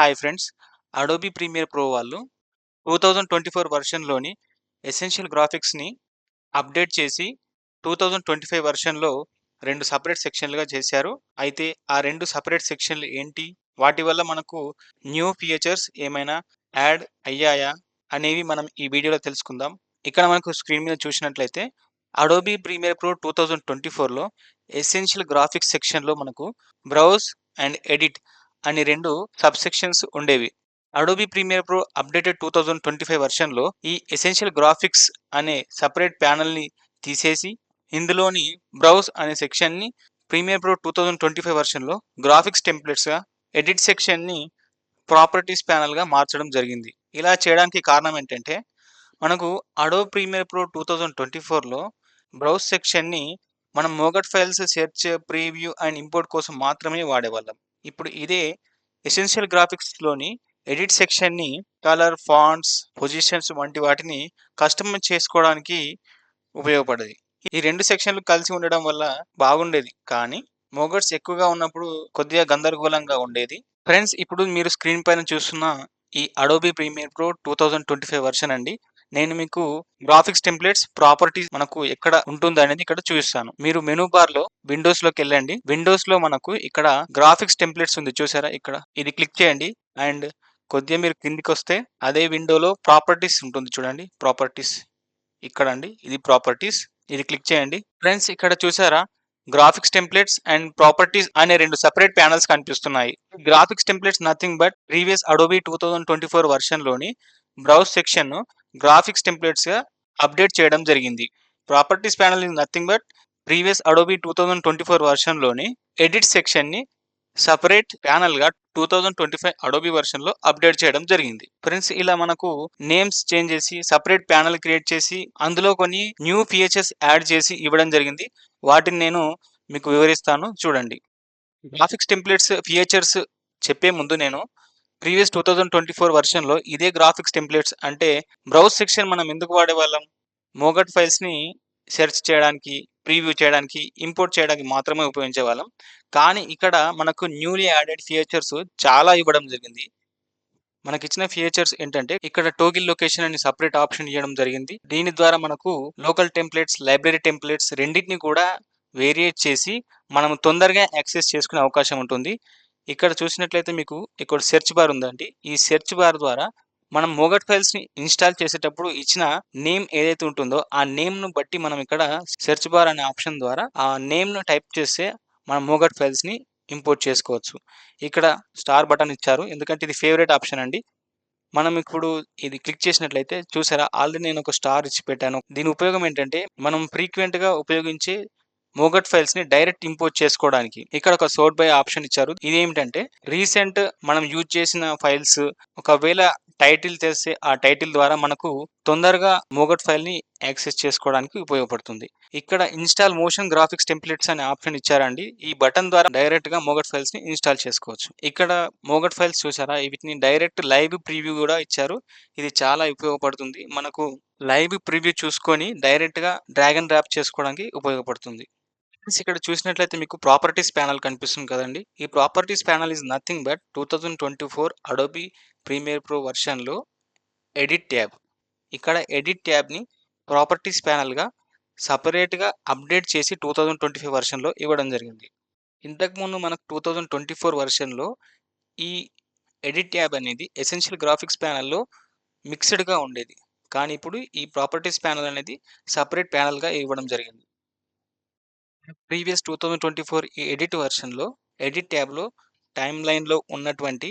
Hi friends. Adobe Premiere Pro వాళ్ళు two thousand twenty four వర్షన్లోని essential గ్రాఫిక్స్ని update చేసి టూ థౌజండ్ ట్వంటీ ఫైవ్ వర్షన్లో రెండు సపరేట్ సెక్షన్లుగా చేశారు. అయితే ఆ రెండు సపరేట్ సెక్షన్లు ఏంటి? వాటి వల్ల మనకు న్యూ ఫీచర్స్ ఏమైనా యాడ్ అయ్యాయా అనేవి మనం ఈ వీడియోలో తెలుసుకుందాం. ఇక్కడ మనకు స్క్రీన్ మీద చూసినట్లయితే Adobe Premiere Pro two thousand twenty ఫోర్లో ఎసెన్షియల్ గ్రాఫిక్స్ సెక్షన్లో మనకు బ్రౌజ్ అండ్ ఎడిట్ అని రెండు సబ్ సెక్షన్స్ ఉండేవి. Adobe Premiere Pro updated two thousand twenty five వర్షన్లో ఈ ఎసెన్షియల్ గ్రాఫిక్స్ అనే సపరేట్ ప్యానల్ని తీసేసి ఇందులోని బ్రౌజ్ అనే సెక్షన్ని Premiere Pro two thousand twenty five వర్షన్లో graphics టెంప్లెట్స్గా ఎడిట్ సెక్షన్ని ప్రాపర్టీస్ ప్యానల్గా మార్చడం జరిగింది. ఇలా చేయడానికి కారణం ఏంటంటే మనకు Adobe Premiere Pro two thousand twenty ఫోర్లో బ్రౌజ్ సెక్షన్ని మనం మోగట్ files search preview and import కోసం మాత్రమే వాడేవాళ్ళం. ఇప్పుడు ఇదే ఎసెన్షియల్ గ్రాఫిక్స్లోని ఎడిట్ సెక్షన్ని కలర్ ఫాంట్స్ పొజిషన్స్ వంటి వాటిని కస్టమైజ్ చేసుకోవడానికి ఉపయోగపడేది. ఈ రెండు సెక్షన్లు కలిసి ఉండడం వల్ల బాగుండేది. కానీ మోగర్స్ ఎక్కువగా ఉన్నప్పుడు కొద్దిగా గందరగోళంగా ఉండేది. ఫ్రెండ్స్ ఇప్పుడు మీరు స్క్రీన్ పైన చూస్తున్న ఈ Adobe Premiere Pro two thousand twenty five version అండి. నేను మీకు గ్రాఫిక్స్ టెంప్లెట్స్ ప్రాపర్టీస్ మనకు ఎక్కడ ఉంటుంది అనేది ఇక్కడ చూపిస్తాను. మీరు మెనూ బార్లో విండోస్లోకి వెళ్ళండి. విండోస్లో మనకు ఇక్కడ గ్రాఫిక్స్ టెంప్లెట్స్ ఉంది చూసారా ఇక్కడ? ఇది క్లిక్ చేయండి. అండ్ కొద్దిగా మీరు కిందికి వస్తే అదే విండోలో ప్రాపర్టీస్ ఉంటుంది చూడండి. ప్రాపర్టీస్ ఇక్కడ అండి. ఇది ప్రాపర్టీస్ ఇది క్లిక్ చేయండి. ఫ్రెండ్స్ ఇక్కడ చూసారా? గ్రాఫిక్స్ టెంప్లెట్స్ అండ్ ప్రాపర్టీస్ అనే రెండు సెపరేట్ ప్యానల్స్ కనిపిస్తున్నాయి. Graphics templates nothing but previous Adobe two thousand twenty four వర్షన్లోని browse section graphics టెంప్లెట్స్గా అప్డేట్ చేయడం జరిగింది. Properties panel is nothing but previous Adobe two thousand twenty four వర్షన్లోని edit సెక్షన్ని separate ప్యానల్గా two thousand twenty five Adobe వర్షన్లో update చేయడం జరిగింది. Friends ఇలా మనకు names change చేసి separate panel create చేసి అందులో కొన్ని న్యూ ఫీచర్స్ యాడ్ చేసి ఇవ్వడం జరిగింది. వాటిని నేను మీకు వివరిస్తాను. చూడండి. గ్రాఫిక్స్ టెంప్లెట్స్ ఫీచర్స్ చెప్పే ముందు నేను previous two thousand twenty four వర్షన్లో ఇదే గ్రాఫిక్స్ టెంప్లెట్స్ అంటే బ్రౌజ్ సెక్షన్ మనం ఎందుకు వాడేవాళ్ళం మోగట్ ఫైల్స్ని సెర్చ్ చేయడానికి ప్రీవ్యూ చేయడానికి ఇంపోర్ట్ చేయడానికి మాత్రమే ఉపయోగించే వాళ్ళం. కానీ ఇక్కడ మనకు న్యూలీ యాడెడ్ ఫీచర్స్ చాలా ఇవ్వడం జరిగింది. మనకి ఇచ్చిన ఫీచర్స్ ఏంటంటే ఇక్కడ టోగిల్ లొకేషన్ అని సపరేట్ ఆప్షన్ ఇవ్వడం జరిగింది. దీని ద్వారా మనకు లోకల్ టెంప్లెట్స్ లైబ్రరీ టెంప్లెట్స్ రెండింటిని కూడా వేరియేట్ చేసి మనం తొందరగా యాక్సెస్ చేసుకునే అవకాశం ఉంటుంది. ఇక్కడ చూసినట్లయితే మీకు ఇక్కడ సెర్చ్ బార్ ఉందండి. ఈ సెర్చ్ బార్ ద్వారా మనం మోగట్ ఫైల్స్ని ఇన్స్టాల్ చేసేటప్పుడు ఇచ్చిన నేమ్ ఏదైతే ఉంటుందో ఆ నేమ్ను బట్టి మనం ఇక్కడ సెర్చ్ బార్ అనే ఆప్షన్ ద్వారా ఆ నేమ్ను టైప్ చేస్తే మనం మోగట్ ఫైల్స్ని ఇంపోర్ట్ చేసుకోవచ్చు. ఇక్కడ స్టార్ బటన్ ఇచ్చారు. ఎందుకంటే ఇది ఫేవరెట్ ఆప్షన్ అండి. మనం ఇప్పుడు ఇది క్లిక్ చేసినట్లయితే చూసారా? ఆల్రెడీ నేను ఒక స్టార్ ఇచ్చి పెట్టాను దీని ఉపయోగం ఏంటంటే మనం ఫ్రీక్వెంట్గా ఉపయోగించే మోగట్ ఫైల్స్ని డైరెక్ట్ ఇంపోర్ట్ చేసుకోవడానికి ఇక్కడ ఒక సోర్ట్ బై ఆప్షన్ ఇచ్చారు. ఇది ఏమిటంటే రీసెంట్ మనం యూజ్ చేసిన ఫైల్స్ ఒకవేళ టైటిల్ తెస్తే ఆ టైటిల్ ద్వారా మనకు తొందరగా మోగట్ ఫైల్ని యాక్సెస్ చేసుకోవడానికి ఉపయోగపడుతుంది. ఇక్కడ ఇన్స్టాల్ మోషన్ గ్రాఫిక్స్ టెంప్లెట్స్ అనే ఆప్షన్ ఇచ్చారండి. ఈ బటన్ ద్వారా డైరెక్ట్గా మోగట్ ఫైల్స్ని ఇన్స్టాల్ చేసుకోవచ్చు. ఇక్కడ మోగట్ ఫైల్స్ చూసారా? వీటిని డైరెక్ట్ లైవ్ ప్రివ్యూ కూడా ఇచ్చారు. ఇది చాలా ఉపయోగపడుతుంది. మనకు లైవ్ ప్రివ్యూ చూసుకొని డైరెక్ట్గా డ్రాగన్ ర్యాప్ చేసుకోవడానికి ఉపయోగపడుతుంది. ఇక్కడ చూసినట్లయితే మీకు ప్రాపర్టీస్ ప్యానల్ కనిపిస్తుంది కదండి. ఈ properties panel is nothing but two thousand twenty four Adobe Premiere Pro వర్షన్లో edit tab. ఇక్కడ ఎడిట్ ట్యాబ్ని ప్రాపర్టీస్ ప్యానల్గా సపరేట్గా అప్డేట్ చేసి టూ థౌజండ్ ట్వంటీ ఫైవ్ వర్షన్లో ఇవ్వడం జరిగింది. ఇంతకుముందు మనకు టూ థౌజండ్ ట్వంటీ ఫోర్ వర్షన్లో ఈ ఎడిట్ ట్యాబ్ అనేది ఎసెన్షియల్ గ్రాఫిక్స్ ప్యానల్లో మిక్స్డ్గా ఉండేది. కానీ ఇప్పుడు ఈ ప్రాపర్టీస్ ప్యానల్ అనేది సపరేట్ ప్యానల్గా ఇవ్వడం జరిగింది. Previous two thousand twenty four ఈ ఎడిట్ వర్షన్లో ఎడిట్ ట్యాబ్లో టైమ్ లైన్లో ఉన్నటువంటి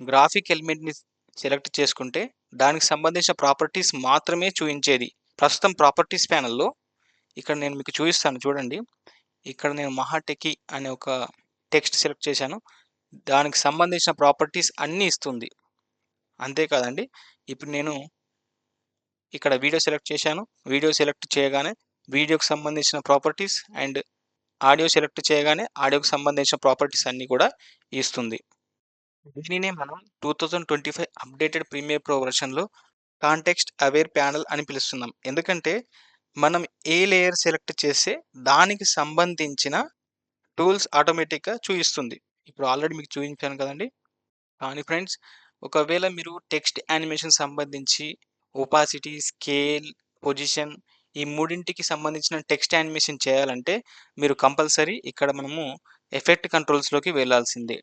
గ్రాఫిక్ ఎలిమెంట్ని సెలెక్ట్ చేసుకుంటే దానికి సంబంధించిన ప్రాపర్టీస్ మాత్రమే చూపించేది ప్రస్తుతం ప్రాపర్టీస్ ప్యానల్లో ఇక్కడ నేను మీకు చూపిస్తాను చూడండి. ఇక్కడ నేను మహాటెకి అనే ఒక టెక్స్ట్ సెలెక్ట్ చేశాను. దానికి సంబంధించిన ప్రాపర్టీస్ అన్నీ ఇస్తుంది. అంతేకాదండి ఇప్పుడు నేను ఇక్కడ వీడియో సెలెక్ట్ చేశాను. వీడియో సెలెక్ట్ చేయగానే వీడియోకి సంబంధించిన ప్రాపర్టీస్ అండ్ ఆడియో సెలెక్ట్ చేయగానే ఆడియోకి సంబంధించిన ప్రాపర్టీస్ అన్నీ కూడా ఇస్తుంది. దీనినే మనం two thousand twenty five updated Premiere Pro వర్షన్లో context aware panel అని పిలుస్తున్నాం. ఎందుకంటే మనం ఏ లేయర్ సెలెక్ట్ చేస్తే దానికి సంబంధించిన టూల్స్ ఆటోమేటిక్గా చూపిస్తుంది ఇప్పుడు ఆల్రెడీ మీకు చూపించాను కదండి. కానీ ఫ్రెండ్స్ ఒకవేళ మీరు టెక్స్ట్ యానిమేషన్ సంబంధించి ఒపాసిటీ, స్కేల్, పొజిషన్ ఈ మూడింటికి సంబంధించిన టెక్స్ట్ యానిమేషన్ చేయాలంటే మీరు కంపల్సరీ ఇక్కడ మనము ఎఫెక్ట్ కంట్రోల్స్‌లోకి వెళ్ళాల్సిందే.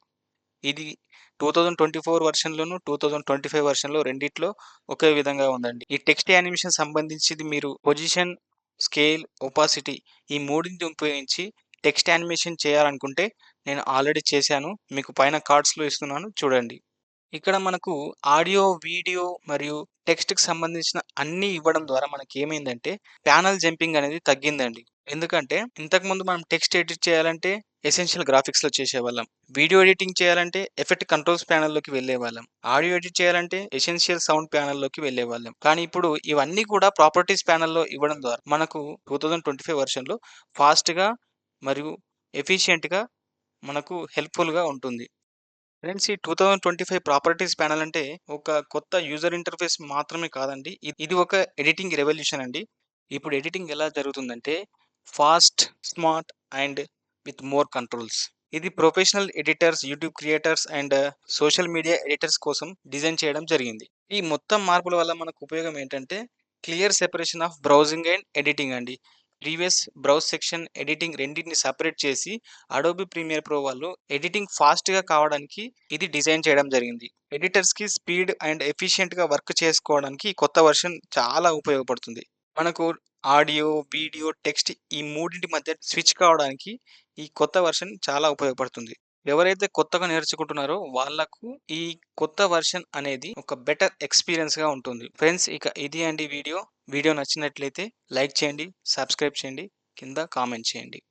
ఇది టూ థౌజండ్ ట్వంటీ ఫోర్ వర్షన్లోను టూ థౌజండ్ ట్వంటీ ఫైవ్ వర్షన్లో రెండిట్లో ఒకే విధంగా ఉందండి. ఈ టెక్స్ట్ యానిమేషన్ సంబంధించింది మీరు పొజిషన్, స్కేల్, ఒపాసిటీ ఈ మూడింటిని ఉపయోగించి టెక్స్ట్ యానిమేషన్ చేయాలనుకుంటే నేను ఆల్రెడీ చేశాను. మీకు పైన కార్డ్స్‌లో ఇస్తున్నాను చూడండి. ఇక్కడ మనకు ఆడియో, వీడియో మరియు టెక్స్ట్‌కి సంబంధించిన అన్నీ ఇవ్వడం ద్వారా మనకి ఏమైందంటే ప్యానల్ జంపింగ్ అనేది తగ్గిందండి. ఎందుకంటే ఇంతకుముందు మనం టెక్స్ట్ ఎడిట్ చేయాలంటే ఎసెన్షియల్ గ్రాఫిక్స్‌లో చేసేవాళ్ళం. వీడియో ఎడిటింగ్ చేయాలంటే ఎఫెక్ట్ కంట్రోల్స్ ప్యానల్లోకి వెళ్ళేవాళ్ళం. ఆడియో ఎడిట్ చేయాలంటే ఎసెన్షియల్ సౌండ్ ప్యానెల్‌లోకి వెళ్ళేవాళ్ళం. కానీ ఇప్పుడు ఇవన్నీ కూడా ప్రాపర్టీస్ ప్యానెల్‌లో ఇవ్వడం ద్వారా మనకు టూ థౌజండ్ ట్వంటీ ఫైవ్ వర్షన్లో ఫాస్ట్‌గా మరియు ఎఫిషియంట్‌గా మనకు హెల్ప్‌ఫుల్‌గా ఉంటుంది. ఫ్రెండ్స్ ఈ 2025 ప్రాపర్టీస్ ప్యానల్ అంటే ఒక కొత్త యూజర్ ఇంటర్ఫేస్ మాత్రమే కాదండి. ఇది ఒక ఎడిటింగ్ రెవల్యూషన్ అండి. ఇప్పుడు ఎడిటింగ్ ఎలా జరుగుతుందంటే fast, smart and with more controls. ఇది professional editors, YouTube creators and social media editors కోసం డిజైన్ చేయడం జరిగింది. ఈ మొత్తం మార్పుల వల్ల మనకు ఉపయోగం ఏంటంటే clear separation of browsing and editing అండి. ప్రీవియస్ బ్రౌజ్ సెక్షన్, ఎడిటింగ్ రెండింటిని సెపరేట్ చేసి అడోబీ ప్రీమియర్ ప్రో వాళ్ళు ఎడిటింగ్ ఫాస్ట్‌గా కావడానికి ఇది డిజైన్ చేయడం జరిగింది. ఎడిటర్స్‌కి స్పీడ్ అండ్ ఎఫిషియంట్‌గా వర్క్ చేసుకోవడానికి ఈ కొత్త వెర్షన్ చాలా ఉపయోగపడుతుంది. మనకు ఆడియో, వీడియో, టెక్స్ట్ ఈ మూడింటి మధ్య స్విచ్ కావడానికి ఈ కొత్త వెర్షన్ చాలా ఉపయోగపడుతుంది. ఎవరైతే కొత్తగా నేర్చుకుంటున్నారో వాళ్ళకు ఈ కొత్త వెర్షన్ అనేది ఒక బెటర్ ఎక్స్‌పీరియన్స్‌గా ఉంటుంది. ఫ్రెండ్స్ ఇక ఇది అండి వీడియో. వీడియో నచ్చినట్లయితే లైక్ చేయండి, సబ్స్క్రైబ్ చేయండి, కింద కామెంట్ చేయండి.